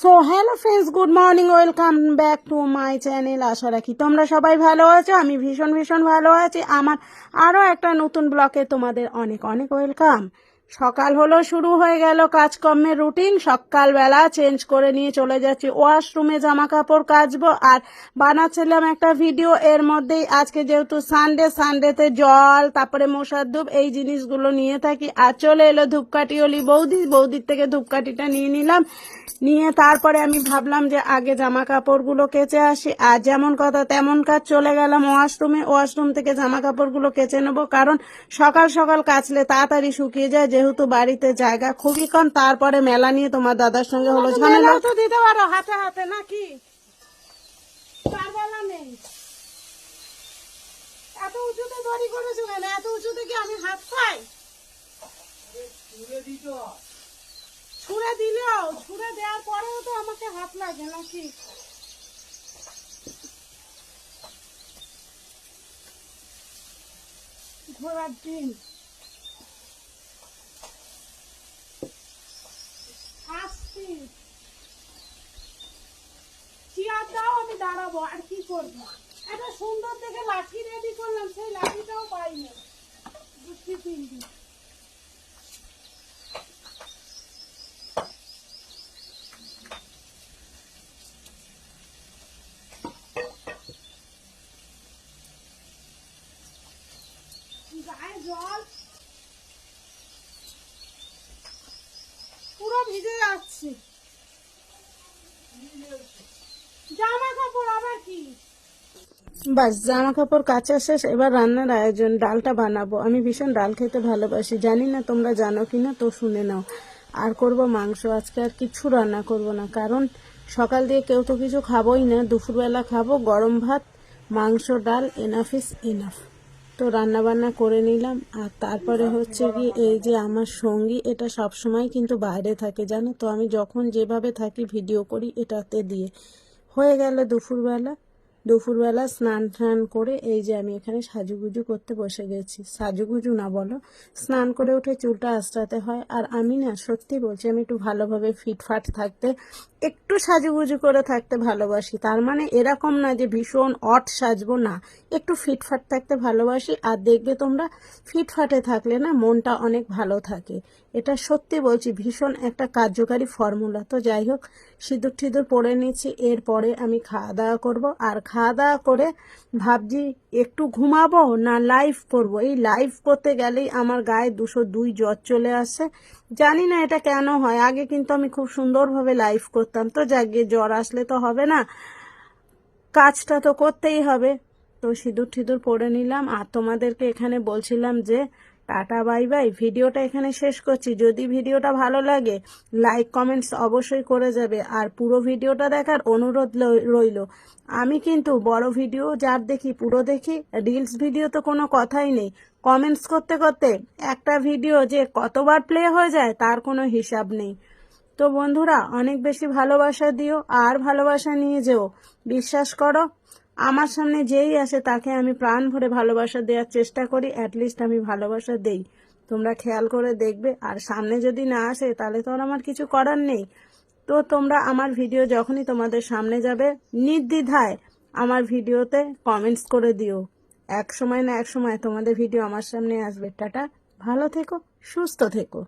So hello friends good morning welcome back to my channel আশা রাখি তোমরা সবাই ভালো আছো, আমি ভীষণ ভীষণ ভালো আছি। আমার আরও একটা নতুন ব্লকে তোমাদের অনেক অনেক ওয়েলকাম সকাল হলো, শুরু হয়ে গেল কাজকর্মের রুটিন। সকালবেলা চেঞ্জ করে নিয়ে চলে যাচ্ছি। ওয়াশরুমে জামা কাপড় কাচবো আর বানাচ্ছিলাম একটা ভিডিও। এর মধ্যেই আজকে যেহেতু সানডে সানডেতে জল, তারপরে মশার ধূপ, এই জিনিসগুলো নিয়ে থাকি। আর চলে এলো ধূপকাঠি অলি বৌদি। বৌদির থেকে ধূপকাঠিটা নিয়ে নিলাম। নিয়ে তারপরে আমি ভাবলাম যে আগে জামা কাপড়গুলো কেচে আসি। আর যেমন কথা তেমন কাজ চলে গেলাম ওয়াশরুমে। ওয়াশরুম থেকে জামা কাপড়গুলো কেচে নেব। কারণ সকাল সকাল কাচলে তাড়াতাড়ি শুকিয়ে যায়। যেহেতু বাড়িতে জায়গা খুবই কম তারপরে মেলা নিয়ে তোমার দাদার সঙ্গে হলো ঝামেলা। তো দিতে পারো হাতে হাতে নাকি? পারবেলা নেই। এত উঁচুতে দড়ি করেছ কেন? এত উঁচুতে কি আমি হাত পাই? ছুঁড়ে দিলেও ছুঁড়ে দেওয়ার পরেও তো আমাকে হাত লাগে নাকি? ঘোড়ার ডিম আসছি দাও, আমি দাঁড়াবো, আর কি করব? সুন্দর দেখে লাঠি রেডি করলাম, সেই লাঠিটাও পাইনি। গায়ে জল পুরো ভিজে যাচ্ছে। জামা কাপড় আবার কি? বাস জামা কাপড় কাচা শেষ, এবার রান্নার আয়োজন, ডালটা বানাবো। আমি ভীষণ ডাল খেতে ভালোবাসি। জানি না তোমরা জানো কি না, তো শুনে নাও। আর করব মাংস, আজকে আর কিছু রান্না করব না, কারণ সকাল দিয়ে কেউ তো কিছু খাবোই না। দুপুরবেলা খাব, গরম ভাত, মাংস, ডাল এনাফ ইস এনাফ তো রান্না বান্না করে নিলাম। আর তারপরে হচ্ছে কি, এই যে আমার সঙ্গী, এটা সব সময় কিন্তু বাইরে থাকে, জানো তো? আমি যখন যেভাবে থাকি ভিডিও করি, এটাতে দিয়ে। হয়ে গেল দুপুরবেলা। দুপুরবেলা স্নান টান করে এই যে আমি এখানে সাজুগুজু করতে বসে গেছি। সাজুগুজু না বলো, স্নান করে উঠে চুলটা আঁচড়াতে হয়। আর আমি না সত্যি বলছি, আমি একটু ভালোভাবে ফিটফাট থাকতে, একটু সাজুগুজু করে থাকতে ভালোবাসি। তার মানে এরকম না যে ভীষণ অট সাজবো, না। একটু ফিটফাট থাকতে ভালোবাসি। আর দেখবে তোমরা, ফিটফাটে থাকলে না মনটা অনেক ভালো থাকে। এটা সত্যি বলছি, ভীষণ একটা কার্যকারী ফর্মুলা তো যাই হোক, সিঁদুর টিঁদুর পরে নিচ্ছি এরপরে আমি খাওয়া দাওয়া করব। আর খাওয়া দাওয়া করে ভাবছি, একটু ঘুমাবো না লাইভ করব? এই লাইভ করতে গেলেই আমার গায়ে দুশো দুই জ্বর চলে আসে। জানি না এটা কেন হয়, আগে কিন্তু আমি খুব সুন্দরভাবে লাইভ করতাম। তো যাক, গিয়ে জ্বর আসলে তো হবে না। কাজটা তো করতেই হবে। তো সিঁদুর ঠিদুর পরে নিলাম। আর তোমাদেরকে এখানে বলছিলাম যে টাটা, বাই বাই। ভিডিওটা এখানে শেষ করছি। যদি ভিডিওটা ভালো লাগে, লাইক, কমেন্টস অবশ্যই করে যাবে। আর পুরো ভিডিওটা দেখার অনুরোধ রইল। আমি কিন্তু বড় ভিডিও যার দেখি, পুরো দেখি। রিলস ভিডিও তো কোনো কথাই নেই। কমেন্টস করতে করতে একটা ভিডিও যে কতবার প্লে হয়ে যায়, তার কোনো হিসাব নেই। তো বন্ধুরা, অনেক বেশি ভালোবাসা দিও, আর ভালোবাসা নিয়ে যেও। বিশ্বাস করো আমার সামনে যেই আসে তাকে আমি প্রাণ ভরে ভালোবাসা দেওয়ার চেষ্টা করি অ্যাটলিস্ট আমি ভালোবাসা দেই। তোমরা খেয়াল করে দেখবে, আর সামনে যদি না আসে, তাহলে তো আর আমার কিছু করার নেই। তো তোমরা আমার ভিডিও যখনই তোমাদের সামনে যাবে, নির্দ্বিধায় আমার ভিডিওতে কমেন্টস করে দিও। এক সময় না এক সময় তোমাদের ভিডিও আমার সামনে আসবে। টাটা। ভালো থেকো, সুস্থ থেকো।